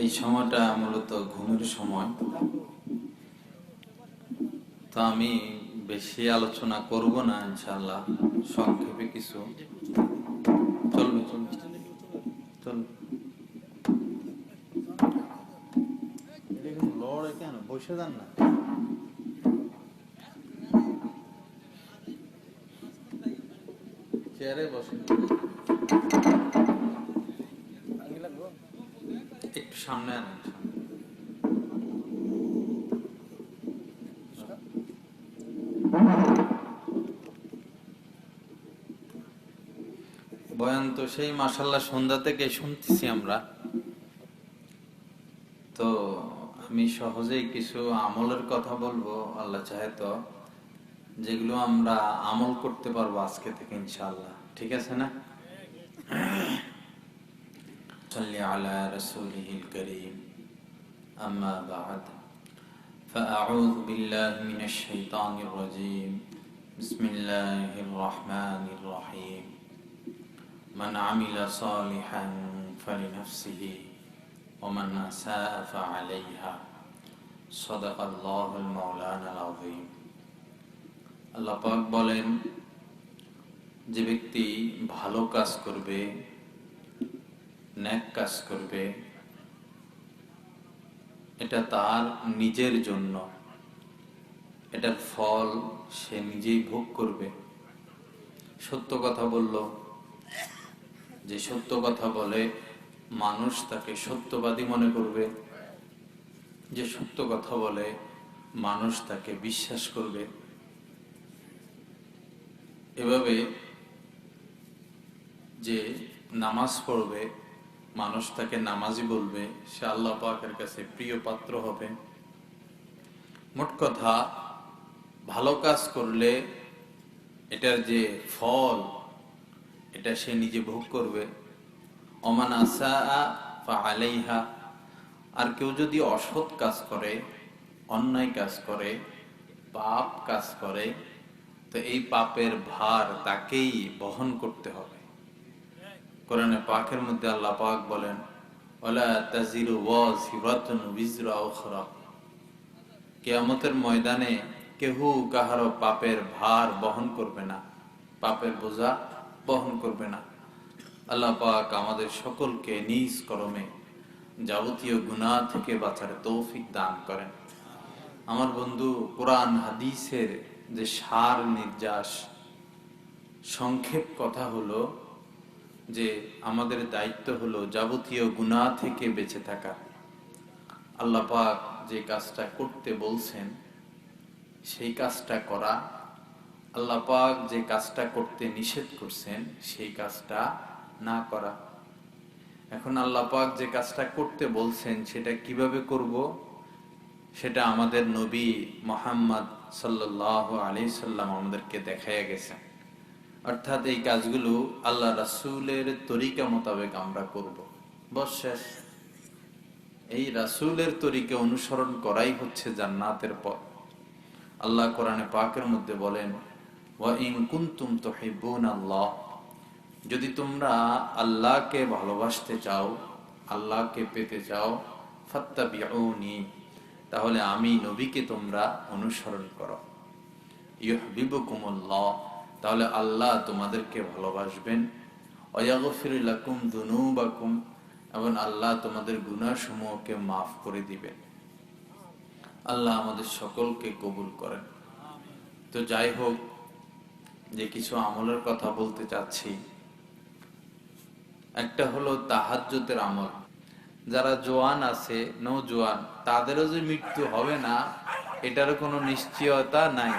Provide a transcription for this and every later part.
এই সময়টা মূলত ঘুমের সময়। তো আমি বেশি আলোচনা করব না ইনশাল্লাহ সংক্ষেপে কিছু। চলবে চলবে। চলবে কেন? বসে যান না। চেয়ারে বসেন একটু সামনে আনেন সামনে। বয়ান তো সেই মাসাল্লাহ সন্ধ্যা থেকে শুনতেছি আমরা তো আমি সহজেই কিছু আমলের কথা বলবো আল্লাহ চাহে তো যেগুলো আমরা আমল করতে পারবো আজকে থেকে ইনশাআল্লাহ ঠিক আছে না صلي على رسوله الكريم أما بعد فأعوذ بالله من الشيطان الرجيم بسم الله الرحمن الرحيم من عمل صالحا فلنفسه ومن أساء فعليها صدق الله المولانا العظيم আল্লাহ পাক বলেন যে ব্যক্তি ভালো কাজ করবে ন্যাক কাজ করবে এটা তার নিজের জন্য এটার ফল সে নিজেই ভোগ করবে সত্য কথা বলল যে সত্য কথা বলে, মানুষ তাকে সত্যবাদী মনে করবে। যে সত্য কথা বলে, মানুষ তাকে বিশ্বাস করবে। এভাবে যে নামাজ পড়বে, মানুষ তাকে নামাজি বলবে, সে আল্লাহ পাকের কাছে প্রিয় পাত্র হবে। মোট কথা, ভালো কাজ করলে এটার যে ফল এটা সে নিজে ভোগ করবে। অমান আসা আলাইহা আর কেউ যদি অসৎ কাজ করে, অন্যায় কাজ করে, পাপ কাজ করে, তো এই পাপের ভার তাকেই বহন করতে হবে। কোরআনে পাকের মধ্যে আল্লাহ পাক বলেন কিয়ামতের ময়দানে কেহু কাহারো পাপের ভার বহন করবে না। পাপের বোঝা বহন করবে না। আল্লাহ পাক আমাদের সকলকে নিজ করমে যাবতীয় গুনাহ থেকে বাঁচার তৌফিক দান করেন। আমার বন্ধু, কোরআন, হাদিসের যে সার নির্যাস, সংক্ষেপ কথা হলো যে আমাদের দায়িত্ব হলো যাবতীয় গুনাহ থেকে বেঁচে থাকা। আল্লাহ পাক যে কাজটা করতে বলছেন, সেই কাজটা করা আল্লাহ পাক যে কাজটা করতে নিষেধ করছেন, সেই কাজটা না করা। এখন আল্লাহ পাক যে কাজটা করতে বলছেন, সেটা কীভাবে করব? সেটা আমাদের নবী মোহাম্মদ সাল্লাহ আলি সাল্লাম আমাদেরকে দেখাইয়া গেছেন। অর্থাৎ এই কাজগুলো আল্লাহ রাসুলের তরিকা মোতাবেক আমরা করব। বস শেষ। এই রাসুলের তরিকে অনুসরণ করাই হচ্ছে জান্নাতের পথ। আল্লাহ কোরআনে পাকের মধ্যে বলেন আল্লাহ, যদি তোমরা আল্লাহকে ভালোবাসতে চাও, আল্লাহকে পেতে চাও, ফাত্তাবিউনি, তাহলে আমি নবীকে তোমরা অনুসরণ করো। ইউহবিবুকুমুল্লাহ তাহলে আল্লাহ তোমাদেরকে ভালোবাসবেন। অয়াগফির লাকুম দুনুবাকুম, এবং আল্লাহ তোমাদের গুনাহসমূহকে মাফ করে দিবেন। আল্লাহ আমাদের সকলকে কবুল করেন। তো যাই হোক যে কিছু আমলের কথা বলতে চাচ্ছি। একটা হলো তাহাজ্জুদের আমল। যারা জোয়ান আছে, নৌজোয়ান, তাদেরও যে মৃত্যু হবে না, এটারও কোনো নিশ্চয়তা নাই।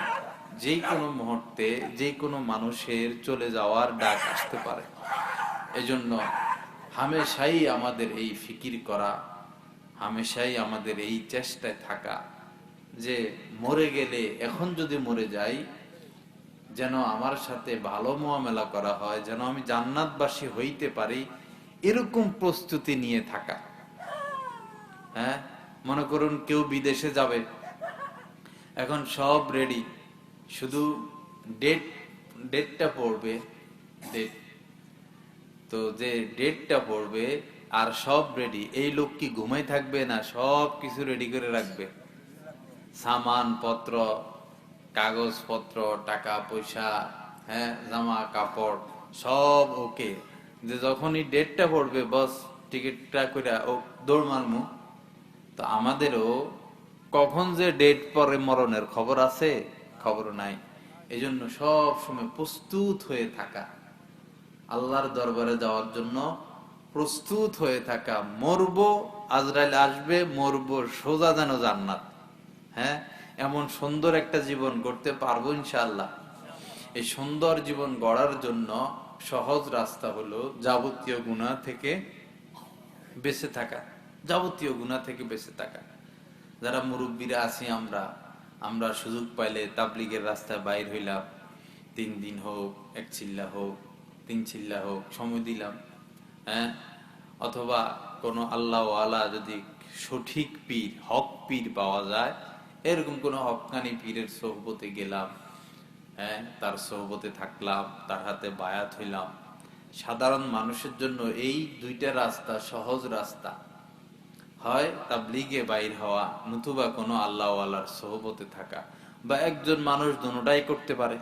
যে কোনো মুহূর্তে যে কোনো মানুষের চলে যাওয়ার ডাক আসতে পারে। এজন্য হামেশাই আমাদের এই ফিকির করা, হামেশাই আমাদের এই চেষ্টায় থাকা যে মরে গেলে, এখন যদি মরে যাই যেন আমার সাথে ভালো মোয়ামেলা করা হয়, যেন আমি জান্নাতবাসী হইতে পারি, এরকম প্রস্তুতি নিয়ে থাকা। হ্যাঁ? মনে করুন কেউ বিদেশে যাবে, এখন সব রেডি শুধু ডেট ডেটটা পড়বে ডেট তো যে ডেটটা পড়বে, আর সব রেডি এই লোক কি ঘুমাই থাকবে না সব কিছু রেডি করে রাখবে? সামান পত্র কাগজপত্র, টাকা, পয়সা হ্যাঁ জামা, কাপড়, সব ওকে। যে যখনই ডেটটা পড়বে, বস টিকিটটা করে ও দৌড় মারমু। তো আমাদেরও কখন যে ডেট পরে মরণের খবর আছে খবর নাই। এজন্য সব সময় প্রস্তুত হয়ে থাকা। আল্লাহর দরবারে যাওয়ার জন্য প্রস্তুত হয়ে থাকা। মরবো, আজরাইল আসবে, মরবো, সোজা যেন জান্নাত। হ্যাঁ? এমন সুন্দর একটা জীবন গড়তে পারব ইনশাআল্লাহ। এই সুন্দর জীবন গড়ার জন্য সহজ রাস্তা হলো যাবতীয় গুণা থেকে বেঁচে থাকা। যাবতীয় গুণা থেকে বেঁচে থাকা। যারা মুরব্বীরা আছি আমরা আমরা সুযোগ পাইলে তাবলিগের রাস্তায় বাইর হইলাম। তিন দিন হোক, এক চিল্লা হোক, তিন চিল্লা হোক, সময় দিলাম। হ্যাঁ? অথবা কোনো আল্লাহ আলা যদি সঠিক পীর, হক পীর পাওয়া যায় এরকম কোনো হকানি পীরের সোহবতে গেলাম হ্যাঁ তার সোহবতে থাকলাম, তার হাতে বায়াত হইলাম। সাধারণ মানুষের জন্য এই দুইটা রাস্তা সহজ রাস্তা। হয় তা তাবলিগে বাইর হওয়া, নতুবা কোনো আল্লাহ আল্লাহর সোহবতে থাকা বা একজন মানুষ দুটাই করতে পারে।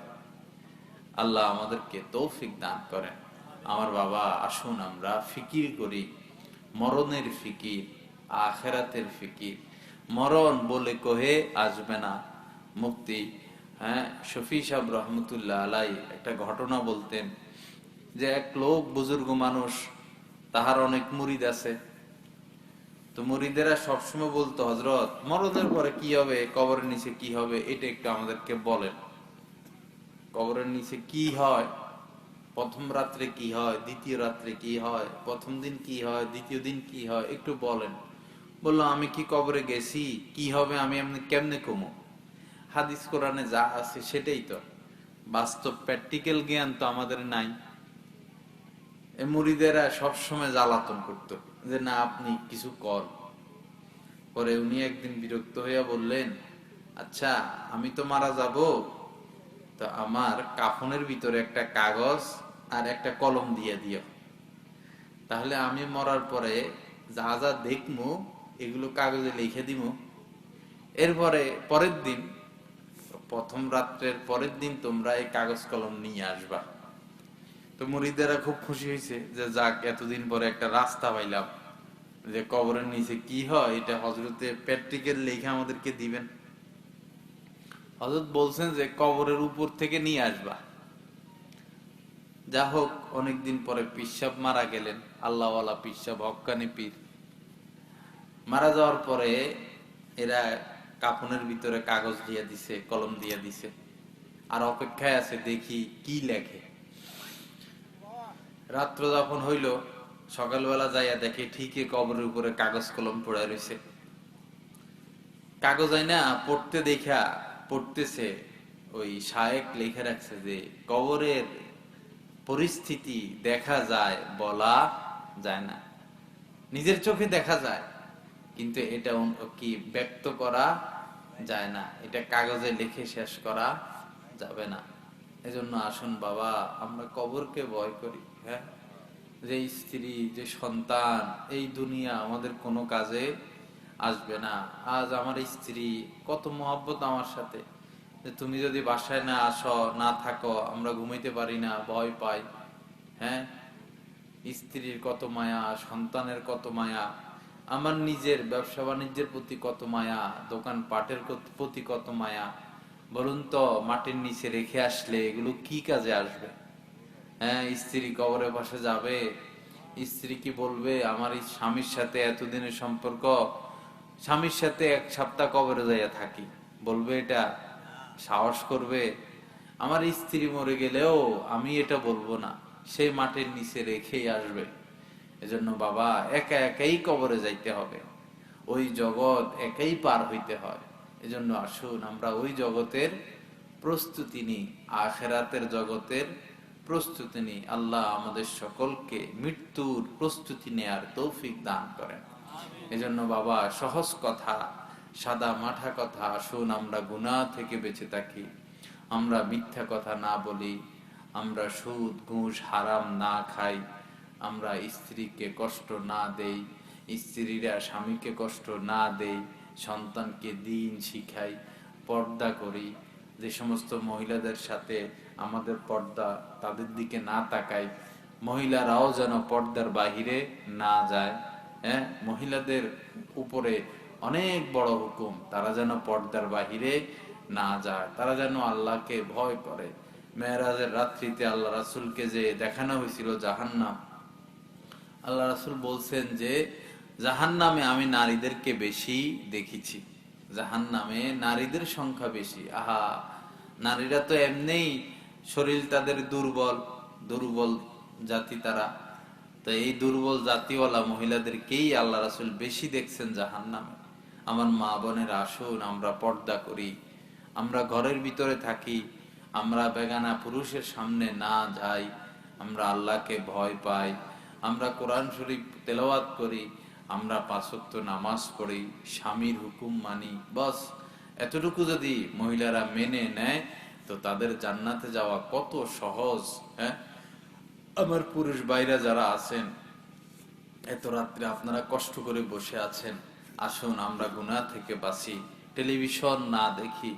আল্লাহ আমাদেরকে তৌফিক দান করেন। আমার বাবা, আসুন আমরা ফিকির করি, মরণের ফিকির, আখেরাতের ফিকির মরণ বলে কহে, আসবে না। মুক্তি হ্যাঁ শফি সাহেব রহমতুল্লাহ আলাই একটা ঘটনা বলতেন যে এক লোক, বুজুর্গ মানুষ, তাহার অনেক মুরিদ আছে। তো মুরিদেরা সবসময় বলতো হজরত মরণের পরে কি হবে? কবরের নিচে কি হবে? এটা একটু আমাদেরকে বলেন। কবরের নিচে কি হয়? প্রথম রাত্রে কি হয়? দ্বিতীয় রাত্রে কি হয়? প্রথম দিন কি হয়? দ্বিতীয় দিন কি হয়? একটু বলেন। বলল, আমি কি কবরে গেছি? কি হবে? আমি এমনি কেমনে কমো? হাদিস কোরআনে যা আছে সেটাই তো। বাস্তব প্র্যাকটিক্যাল জ্ঞান তো আমাদের নাই। মুড়িদেরা সবসময় জ্বালাতন করত যে, না, আপনি কিছু কর। পরে উনি একদিন বিরক্ত হইয়া বললেন আচ্ছা আমি তো মারা যাব। তো আমার কাফনের ভিতরে একটা কাগজ আর একটা কলম দিয়ে দিও। তাহলে আমি মরার পরে যা যা দেখমু এগুলো কাগজে লিখে দিব। এরপরে পরের দিন, প্রথম রাত্রের পরের দিন তোমরা এই কাগজ কলম নিয়ে আসবা। তো মুরিদেরা খুব খুশি হয়েছে যে যাক, এতদিন পরে একটা রাস্তা পাইলাম যে কবরের নিচে কি হয়, এটা হজরতে প্র্যাকটিক্যাল লেখা আমাদেরকে দিবেন। হজরত বলছেন যে কবরের উপর থেকে নিয়ে আসবা। যা হোক, অনেকদিন পরে পিসাব মারা গেলেন। আল্লাহওয়ালা পিসাব হকানি পীর। মারা যাওয়ার পরে এরা কাফনের ভিতরে কাগজ দিয়ে দিছে, কলম দিয়ে দিছে। আর অপেক্ষায় আছে দেখি কি লেখে। রাত্র যখন হইল, সকালবেলা যাইয়া দেখে ঠিকই কবরের উপরে কাগজ কলম পড়ে রয়েছে কাগজ না পড়তে দেখা পড়তেছে, ওই শায়েক লিখে রাখছে যে, কবরের পরিস্থিতি দেখা যায় বলা যায় না। নিজের চোখে দেখা যায়। কিন্তু এটা কি ব্যক্ত করা যায় না। এটা কাগজে লিখে শেষ করা যাবে না। এজন্য আসুন বাবা, আমরা কবরকে ভয় করি হ্যাঁ? যে স্ত্রী, যে সন্তান, এই দুনিয়া আমাদের কোনো কাজে আসবে না। আজ আমার স্ত্রী, কত মহব্বত আমার সাথে। যে তুমি যদি বাসায় না আসো, না থাকো, আমরা ঘুমাইতে পারি না, ভয় পাই হ্যাঁ? স্ত্রীর কত মায়া, সন্তানের কত মায়া। আমার নিজের ব্যবসা বাণিজ্যের প্রতি কত মায়া, দোকান পাটের প্রতি কত মায়া, বলুন তো মাটির নিচে রেখে আসলে এগুলো কি কাজে আসবে? হ্যাঁ স্ত্রী কবরের পাশে যাবে, স্ত্রী কি বলবে, আমার এই স্বামীর সাথে এতদিনের সম্পর্ক, স্বামীর সাথে এক সপ্তাহ কবরে যাইয়া থাকি, বলবে এটা সাহস করবে। আমার স্ত্রী মরে গেলেও আমি এটা বলব না সেই মাটির নিচে রেখেই আসবে। এজন্য বাবা, একা একাই কবরে যাইতে হবে। ওই জগৎ একাই পার হইতে হয়। এজন্য আসুন আমরা ওই জগতের প্রস্তুতি নিই, আখেরাতের জগতের প্রস্তুতি নিই। আল্লাহ আমাদের সকলকে মৃত্যুর প্রস্তুতি নেয়ার তৌফিক দান করেন। এজন্য বাবা, সহজ কথা, সাদা মাঠা কথা, আসুন আমরা গুনাহ থেকে বেঁচে থাকি। আমরা মিথ্যা কথা না বলি, আমরা সুদ, ঘুষ, হারাম না খাই। আমরা স্ত্রীকে কষ্ট না দেই, স্ত্রীরা স্বামীকে কষ্ট না দেই, সন্তানকে দিন শিখাই, পর্দা করি। যে সমস্ত মহিলাদের সাথে আমাদের পর্দা তাদের দিকে না তাকাই, মহিলারাও যেন পর্দার বাহিরে না যায়। হ্যাঁ মহিলাদের উপরে অনেক বড় হুকুম, তারা যেন পর্দার বাহিরে না যায়, তারা যেন আল্লাহকে ভয় করে। মেয়েরাজের রাত্রিতে আল্লাহ রাসুলকে যে দেখানো হয়েছিল জাহান্নাম আল্লাহ রাসুল বলছেন যে জাহান নামে আমি নারীদেরকে বেশি দেখেছি। জাহান নামে নারীদের সংখ্যা বেশি। আহা, নারীরা তো এমনিই শরীর তাদের দুর্বল দুর্বল জাতি তারা। তো এই দুর্বল জাতিওয়ালা মহিলাদেরকেই আল্লাহ রাসুল বেশি দেখছেন জাহান নামে আমার মা বোনের আসুন, আমরা পর্দা করি। আমরা ঘরের ভিতরে থাকি, আমরা বেগানা পুরুষের সামনে না যাই, আমরা আল্লাহকে ভয় পাই। আমরা কোরআন শরীফ তেলাওয়াত করি, আমরা পাঁচক্ত নামাজ পড়ি, স্বামীর হুকুম মানি, বস। এতটুকু যদি মহিলারা মেনে নেয়, তো তাদের জান্নাতে যাওয়া কত সহজ হ্যাঁ? আমার পুরুষ বাইরা যারা আছেন, এত রাত্রে আপনারা কষ্ট করে বসে আছেন, আসুন আমরা গুনাহ থেকে বাঁচি। টেলিভিশন না দেখি,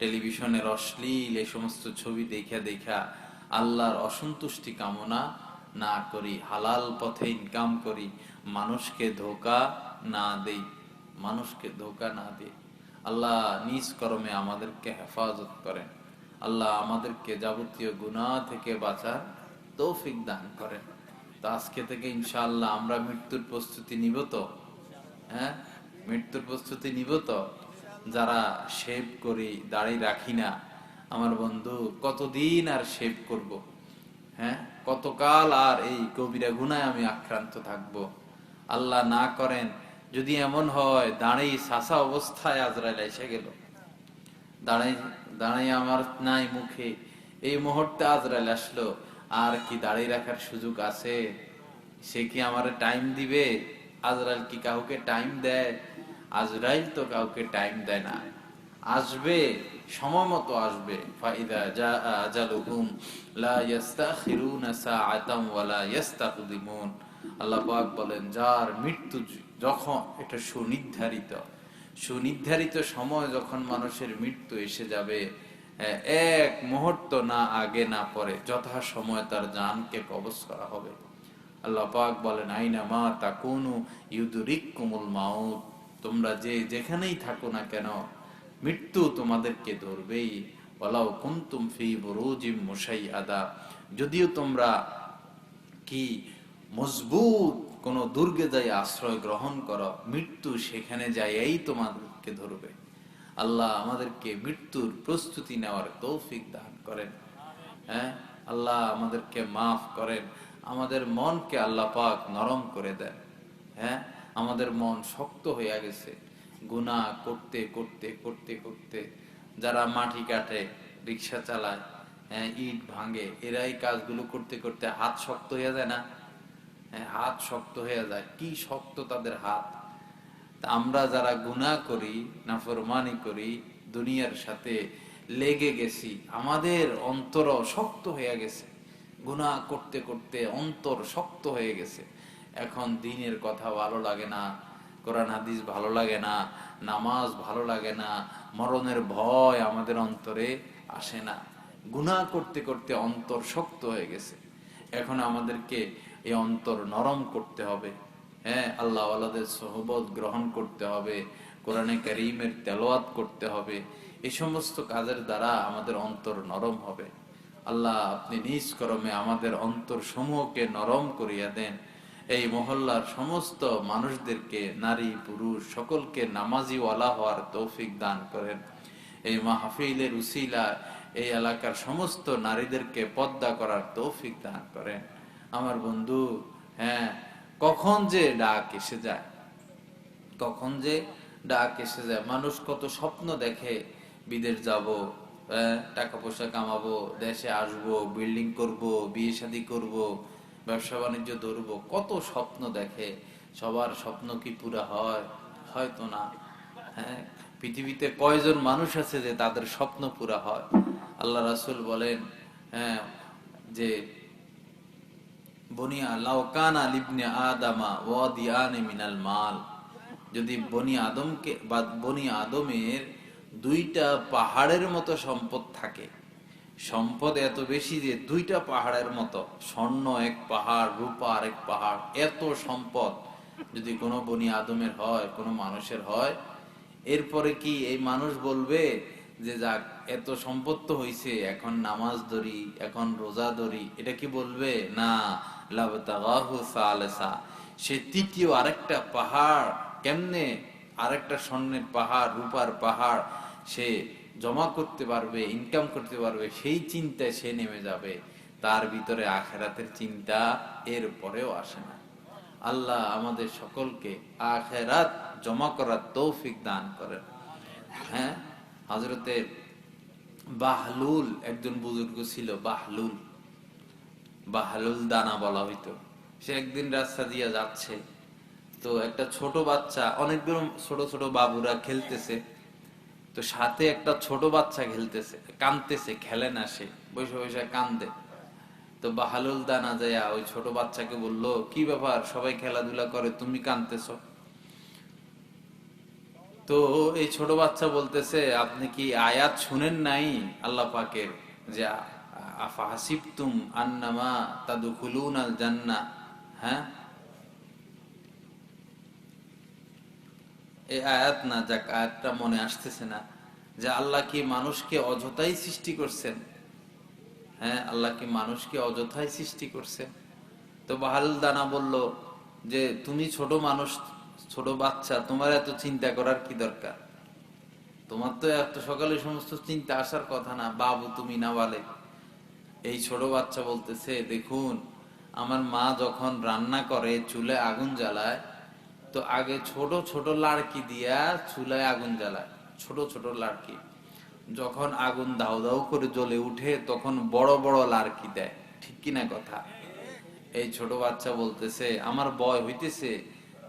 টেলিভিশনের অশ্লীল এই সমস্ত ছবি দেখা দেখা আল্লাহর অসন্তুষ্টি কামনা না করি, হালাল পথে ইনকাম করি, মানুষকে ধোকা না দেই, মানুষকে ধোকা না দিই। আল্লাহ নিজ কর্মে আমাদেরকে হেফাজত করেন। আল্লাহ আমাদেরকে যাবতীয় গুনাহ থেকে বাঁচার তৌফিক দান করেন। তো আজকে থেকে ইনশাআল্লাহ আমরা মৃত্যুর প্রস্তুতি নিব তো? হ্যাঁ? মৃত্যুর প্রস্তুতি নিব তো? যারা শেভ করি, দাড়ি রাখি না, আমার বন্ধু, কতদিন আর শেভ করব? হ্যাঁ? কতকাল আর এই কবিরা গুনায় আমি আক্রান্ত থাকব? আল্লাহ না করেন, যদি এমন হয় দাঁড়িয়ে সাসা অবস্থায় আজরাইল এসে গেল। দাঁড়াই দাঁড়াই আমার নাই মুখে, এই মুহূর্তে আজরাইল আসলো। আর কি দাঁড়িয়ে রাখার সুযোগ আছে? সে কি আমার টাইম দিবে? আজরাইল কি কাউকে টাইম দেয়? আজরাইল তো কাউকে টাইম দেয় না। আসবে, সময় মতো আসবে। ফাইদা আল্লাহ বলেন, যার মৃত্যু যখন এটা সুনির্ধারিত সুনির্ধারিত সময় যখন মানুষের মৃত্যু এসে যাবে এক মুহূর্ত না আগে না পরে যথা সময় তার জানকে কবজ করা হবে। আল্লাহ পাক বলেন, আইনা মা তা কোনো ইউদুরিক ইউদুরিকুমুল মাউত, তোমরা যে যেখানেই থাকো না কেন মৃত্যু তোমাদেরকে ধরবেই। ওয়ালাউ কুনতুম ফি বুরুজিম মুশাইয়াদা। যদিও তোমরা কি মজবুত কোন দুর্গে যাই আশ্রয় গ্রহণ করো, মৃত্যু সেখানে যাইয়াই তোমাদেরকে ধরবে। আল্লাহ আমাদেরকে মৃত্যুর প্রস্তুতি নেওয়ার তৌফিক দান করেন। হ্যাঁ? আল্লাহ আমাদেরকে মাফ করেন। আমাদের মনকে আল্লাহ পাক নরম করে দেন। হ্যাঁ? আমাদের মন শক্ত হয়ে গেছে। গুনাহ করতে করতে করতে করতে যারা মাটি কাটে, রিক্সা চালায় হ্যাঁ ইট ভাঙে, এরাই কাজগুলো করতে করতে হাত শক্ত হয়ে যায় না? হ্যাঁ হাত শক্ত হয়ে যায়। কি শক্ত তাদের হাত? আমরা যারা গুনাহ করি, নাফরমানি করি, দুনিয়ার সাথে লেগে গেছি, আমাদের অন্তর শক্ত হয়ে গেছে। গুনাহ করতে করতে অন্তর শক্ত হয়ে গেছে। এখন দিনের কথা ভালো লাগে না কোরআন, হাদিস ভালো লাগে না, নামাজ ভালো লাগে না, মরণের ভয় আমাদের অন্তরে আসে না। গুনাহ করতে করতে অন্তর শক্ত হয়ে গেছে। এখন আমাদেরকে এই অন্তর নরম করতে হবে। হ্যাঁ আল্লাহ আল্লাদের সহবত গ্রহণ করতে হবে, কোরআনে করিমের তেলোয়াত করতে হবে। এই সমস্ত কাজের দ্বারা আমাদের অন্তর নরম হবে। আল্লাহ আপনি নিজ করমে আমাদের অন্তর সমূহকে নরম করিয়া দেন। এই মহল্লার সমস্ত মানুষদেরকে, নারী, পুরুষ, সকলকে নামাজি ওয়ালা হওয়ার তৌফিক দান করেন। এই মাহফিলের উসিলা এই এলাকার সমস্ত নারীদেরকে পদ্মা করার তৌফিক দান করেন। আমার বন্ধু হ্যাঁ কখন যে ডাক এসে যায়, কখন যে ডাক এসে যায়, মানুষ কত স্বপ্ন দেখে, বিদেশ যাব টাকা পয়সা কামাবো, দেশে আসব, বিল্ডিং করব, বিয়ে শাদী করব ব্যবসা বাণিজ্য ধরবো কত স্বপ্ন দেখে, সবার স্বপ্ন কি পুরা হয়? হয়তো না। হ্যাঁ পৃথিবীতে কয়জন মানুষ আছে যে তাদের স্বপ্ন পুরা হয়? আল্লাহ রাসুল বলেন হ্যাঁ যে বনিয়া লাউকান আলিবনে আদামা ওয়াদিয়ানে মিনাল মাল। যদি বনি আদমকে, বা বনি আদমের দুইটা পাহাড়ের মতো সম্পদ থাকে সম্পদ এত বেশি যে দুইটা পাহাড়ের মতো, স্বর্ণ এক পাহাড়, রূপা আরেক পাহাড়, এত সম্পদ যদি কোনো বনি আদমের হয়, কোনো মানুষের হয়, এরপরে কি এই মানুষ বলবে যে যাক, এত সম্পদ তো হইছে, এখন নামাজ ধরি, এখন রোজা ধরি, এটা কি বলবে? না সে তৃতীয় আরেকটা পাহাড় কেমনে? আরেকটা স্বর্ণের পাহাড়, রূপার পাহাড়, সে জমা করতে পারবে ইনকাম করতে পারবে, সেই চিন্তায় সে নেমে যাবে। তার ভিতরে আখেরাতের চিন্তা এর পরেও আসে না। আল্লাহ আমাদের সকলকে আখেরাত জমা করার তৌফিক দান করেন। হ্যাঁ হজরতে বাহলুল একজন বুজুর্গ ছিল, বাহলুল। বাহলুল দানা বলা হইতো। সে একদিন রাস্তা দিয়ে যাচ্ছে। তো একটা ছোট বাচ্চা অনেকগুলো ছোট ছোট বাবুরা খেলতেছে। তো সাথে একটা ছোট বাচ্চা খেলতেছে কানতেছে খেলে না সে, বসে বসে কান্দে। তো বাহালুল দানা যায় ওই ছোট বাচ্চাকে বলল, কি ব্যাপার? সবাই খেলাধুলা করে, তুমি কানতেছ তো এই ছোট বাচ্চা বলতেছে, আপনি কি আয়াত শুনেন নাই আল্লাহ পাকের? যে আফা হাসিবতুম আন্নামা তাদুখুলুন আল জান্না? হ্যাঁ? এই আয়াত না যাক, আয়াতটা মনে আসতেছে না। যে আল্লাহ কি মানুষকে অযথাই সৃষ্টি করছেন? হ্যাঁ আল্লাহ কি মানুষকে অযথাই সৃষ্টি করছেন? তো বাহাল দানা বলল যে, তুমি ছোট মানুষ, ছোট বাচ্চা, তোমার এত চিন্তা করার কি দরকার? তোমার তো এত সকালে সমস্ত চিন্তা আসার কথা না। বাবু, তুমি না বলে এই ছোট বাচ্চা বলতেছে, দেখুন, আমার মা যখন রান্না করে, চুলে আগুন জ্বালায় তো আগে ছোট ছোট লাড়কি দিয়া চুলায় আগুন জ্বালায়, ছোট ছোট লাড়কি। যখন আগুন দাউ দাউ করে জ্বলে উঠে, তখন বড় বড় লাড়কি দেয়। ঠিক কিনা কথা? এই ছোট বাচ্চা বলতেছে, আমার বয় হইতেছে,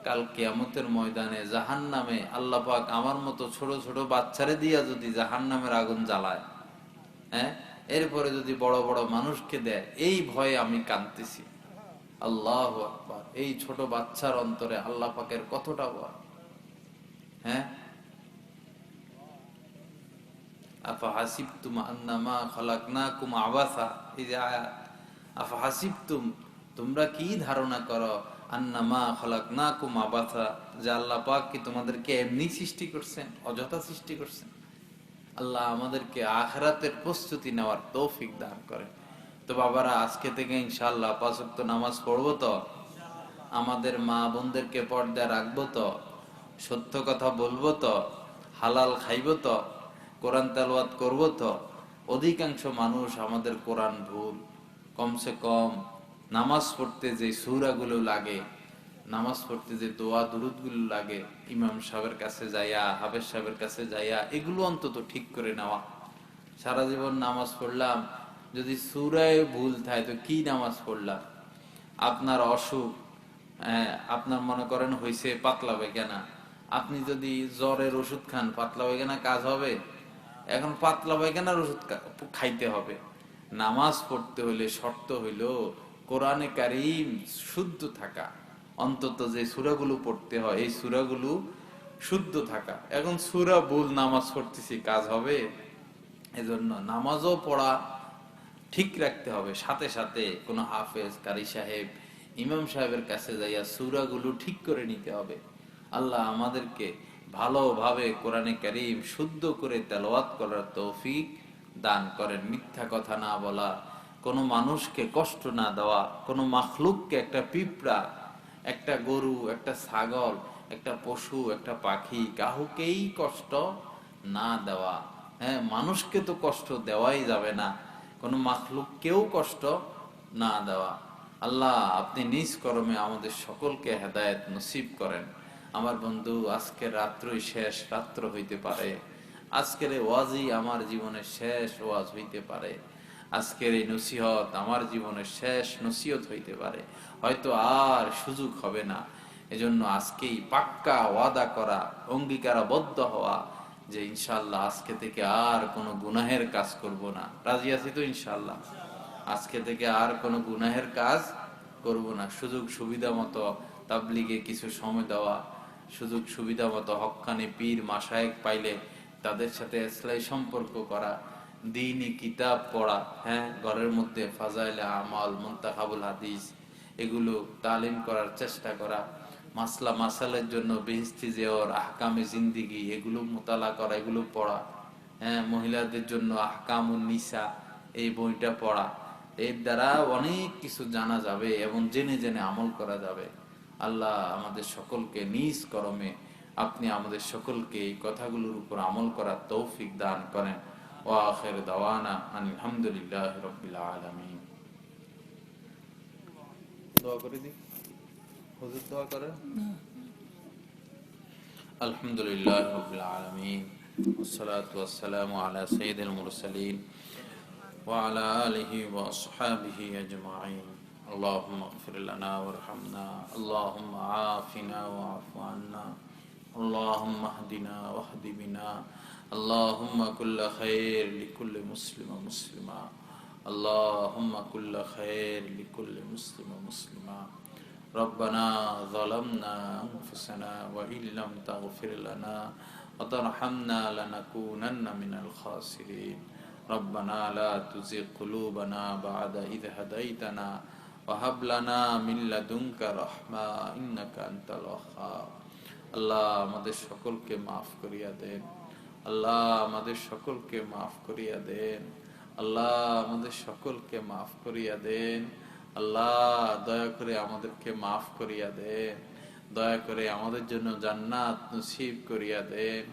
কাল কেয়ামতের ময়দানে জাহান নামে আল্লাহ পাক আমার মতো ছোট ছোট বাচ্চারে দিয়া যদি জাহান নামের আগুন জ্বালায় হ্যাঁ? এরপরে যদি বড় বড় মানুষকে দেয়, এই ভয়ে আমি কাঁদতেছি। আল্লাহ আকবার। এই ছোট বাচ্চার অন্তরে আল্লাহ পাকের কতটা ভয় হ্যাঁ? ধারণা করো খালাকনাকুম আবাসা আল্লাহ পাক কি এমনি সৃষ্টি অযথা সৃষ্টি আল্লাহ আমাদেরকে আখরাতের প্রস্তুতি নেওয়ার তৌফিক দান করে তো বাবারা, আজকে থেকে ইনশাল্লাহ পাঁচক্ত নামাজ পড়ব তো? আমাদের মা বোনদেরকে পর্দায় রাখব তো? সত্য কথা বলব তো? হালাল খাইবো তো? কোরআন তেলওয়াত করব তো? অধিকাংশ মানুষ আমাদের কোরআন ভুল। কমসে কম নামাজ পড়তে যে সুরাগুলো লাগে, নামাজ পড়তে যে দোয়া দুরুদগুলো লাগে, ইমাম সাহেবের কাছে যাইয়া হাবের সাহেবের কাছে যাইয়া, এগুলো অন্তত ঠিক করে নেওয়া। সারা জীবন নামাজ পড়লাম যদি সুরায় ভুল থাকে তো কি নামাজ পড়লাম? আপনার অসুখ হ্যাঁ, আপনার মনে করেন হয়েছে পাতলা পায়খানা। আপনি যদি জ্বরের ওষুধ খান পাতলা পায়খানা কাজ হবে? এখন পাতলা পায়খানার ওষুধ খাইতে হবে। নামাজ পড়তে হলে শর্ত হইল কোরআনে কারিম শুদ্ধ থাকা। অন্তত যে সুরাগুলো পড়তে হয় এই সুরাগুলো শুদ্ধ থাকা। এখন সুরা ভুল নামাজ পড়তেছি কাজ হবে? এজন্য নামাজও পড়া ঠিক রাখতে হবে। সাথে সাথে কোনো হাফেজ, কারি সাহেব, ইমাম সাহেবের কাছে যাইয়া সুরাগুলো ঠিক করে নিতে হবে। আল্লাহ আমাদেরকে ভালোভাবে কোরআনে কারিম শুদ্ধ করে তেলাওয়াত করার তৌফিক দান করেন। মিথ্যা কথা না বলা, কোনো মানুষকে কষ্ট না দেওয়া, কোনো মাখলুককে একটা পিঁপড়া, একটা গরু, একটা ছাগল, একটা পশু, একটা পাখি কাহুকেই কষ্ট না দেওয়া। হ্যাঁ মানুষকে তো কষ্ট দেওয়াই যাবে না। কোনো মাখলুককেও কষ্ট না দেওয়া। আল্লাহ, আপনি নিজ কর্মে আমাদের সকলকে হেদায়েত নসিব করেন। আমার বন্ধু, আজকের রাত্রই শেষ রাত্র হইতে পারে। আজকের এই ওয়াজই আমার জীবনের শেষ ওয়াজ হইতে পারে। আজকের এই নসিহত আমার জীবনের শেষ নসিহত হইতে পারে। হয়তো আর সুযোগ হবে না। এজন্য আজকেই পাক্কা ওয়াদা করা, অঙ্গীকারাবদ্ধ হওয়া যে ইনশাল্লাহ আজকে থেকে আর কোনো গুনাহের কাজ করব না। রাজি আছি তো ইনশাল্লাহ আজকে থেকে আর কোনো গুনাহের কাজ করব না। সুযোগ সুবিধা মতো তাবলিগে কিছু সময় দেওয়া, সুযোগ সুবিধা মতো হক্কানি পীর মাসায়েক পাইলে তাদের সাথে ইসলাই সম্পর্ক করা, দিনই কিতাব পড়া হ্যাঁ ঘরের মধ্যে ফাজাইলে, আমাল, মুন্তাহাবুল হাদিস, এগুলো তালিম করার চেষ্টা করা মাসলা মাসালের জন্য বেহিস্তি জেওর আহকামে জিন্দিগি, এগুলো মোতালা করা, এগুলো পড়া। হ্যাঁ মহিলাদের জন্য আহকামুন নিসা, এই বইটা পড়া। এর দ্বারা অনেক কিছু জানা যাবে এবং জেনে জেনে আমল করা যাবে। আল্লাহ আমাদের সকলকে নিজ করমে আপনি আমাদের সকলকে এই কথাগুলোর উপর আমল করার তৌফিক দান করেন। ও আখের দাওয়ানা আলহামদুলিল্লাহ রবিল আলমিন। দোয়া করে দিই। حضور دعا کریں۔ الحمدللہ رب العالمین، والصلاة والسلام على سید المرسلین وعلى آلہ واصحابہ اجمعین۔ اللہم اغفر لنا ورحمنا، اللہم عافنا وعفو اللہم اہدنا واہد اللہم کل خیر لکل مسلم مسلمہ، اللہم کل خیر لکل مسلم مسلمہ۔ ربنا ظلمنا أنفسنا وإن لم تغفر لنا وترحمنا لنكونن من الخاسرين ربنا لا تزغ قلوبنا بعد إذ هديتنا وهب لنا من لدنك رحمة إنك أنت الوهاب আল্লাহ আমাদের সকলকে মাফ করিয়া দেন আল্লাহ আমাদের সকলকে মাফ করিয়া দেন আল্লাহ আমাদের সকলকে মাফ করিয়া দেন আল্লাহ, দয়া করে আমাদেরকে মাফ করিয়া দেন। দয়া করে আমাদের জন্য জান্নাত নসিব করিয়া দেন।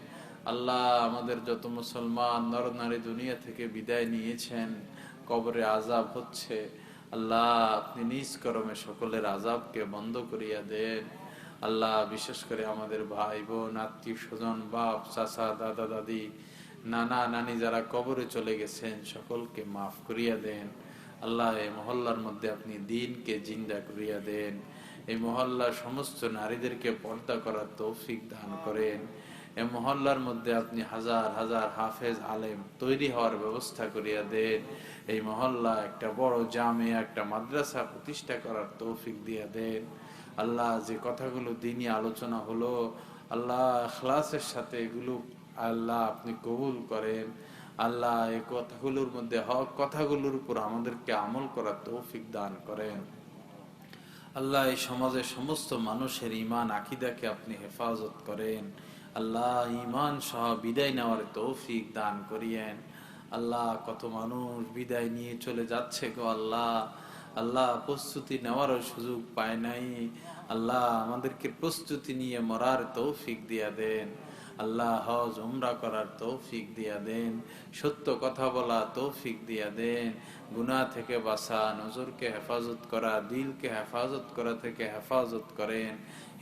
আল্লাহ, আমাদের যত মুসলমান নর নারী দুনিয়া থেকে বিদায় নিয়েছেন, কবরে আজাব হচ্ছে। আল্লাহ, আপনি নিজ করমে সকলের আজাবকে বন্ধ করিয়া দেন। আল্লাহ, বিশেষ করে আমাদের ভাই বোন আত্মীয় স্বজন বাপ, চাচা দাদা দাদি নানা নানি যারা কবরে চলে গেছেন, সকলকে মাফ করিয়া দেন। আল্লাহ, এই মহল্লার মধ্যে আপনি দিনকে জিন্দা করিয়া দেন। এই মহল্লার সমস্ত নারীদেরকে পর্দা করার তৌফিক দান করেন। এই মহল্লার মধ্যে আপনি হাজার হাজার হাফেজ আলেম তৈরি হওয়ার ব্যবস্থা করিয়া দেন। এই মহল্লা একটা বড় জামে, একটা মাদ্রাসা প্রতিষ্ঠা করার তৌফিক দিয়া দেন। আল্লাহ, যে কথাগুলো দিনই আলোচনা হলো, আল্লাহ খ্লাসের সাথে এগুলো আল্লাহ আপনি কবুল করেন। আল্লাহ এই কথাগুলোর মধ্যে হক কথাগুলোর উপর আমাদেরকে আমল করার তৌফিক দান করেন। আল্লাহ এই সমাজের সমস্ত মানুষের ইমান আকিদাকে আপনি হেফাজত করেন। আল্লাহ ইমান সহ বিদায় নেওয়ার তৌফিক দান করিয়েন। আল্লাহ কত মানুষ বিদায় নিয়ে চলে যাচ্ছে গো আল্লাহ। আল্লাহ প্রস্তুতি নেওয়ারও সুযোগ পায় নাই। আল্লাহ আমাদেরকে প্রস্তুতি নিয়ে মরার তৌফিক দিয়া দেন। আল্লাহ হজ উমরা করার তৌফিক দিয়া দেন, সত্য কথা বলা তৌফিক দিয়া দেন, গুনাহ থেকে বাঁচা, নজরকে হেফাজত করা, দিলকে হেফাজত করা থেকে হেফাজত করেন,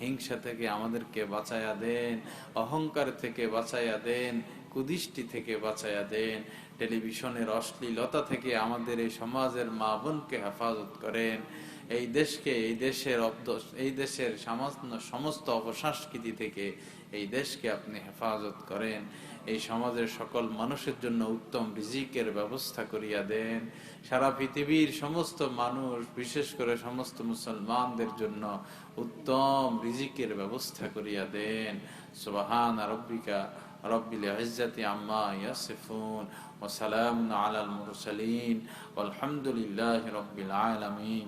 হিংসা থেকে আমাদেরকে বাঁচায়া দেন, অহংকার থেকে বাঁচাইয়া দেন, কুদৃষ্টি থেকে বাঁচায়া দেন, টেলিভিশনের অশ্লীলতা থেকে আমাদের এই সমাজের মা বোনকে হেফাজত করেন। এই দেশকে, এই দেশের এই দেশের সমস্ত অপসংস্কৃতি থেকে এই দেশকে আপনি হেফাজত করেন। এই সমাজের সকল মানুষের জন্য উত্তম রিজিকের ব্যবস্থা করিয়া দেন। সারা পৃথিবীর সমস্ত মানুষ, বিশেষ করে সমস্ত মুসলমানদের জন্য উত্তম রিজিকের ব্যবস্থা করিয়া দেন। সুবাহান আরব্বিকা রব্বিল হজ্জাতি আম্মা ইয়াসিফুন ও সালাম আলাল মুরসালিন। আলহামদুলিল্লাহ রব্বিল আলমিন।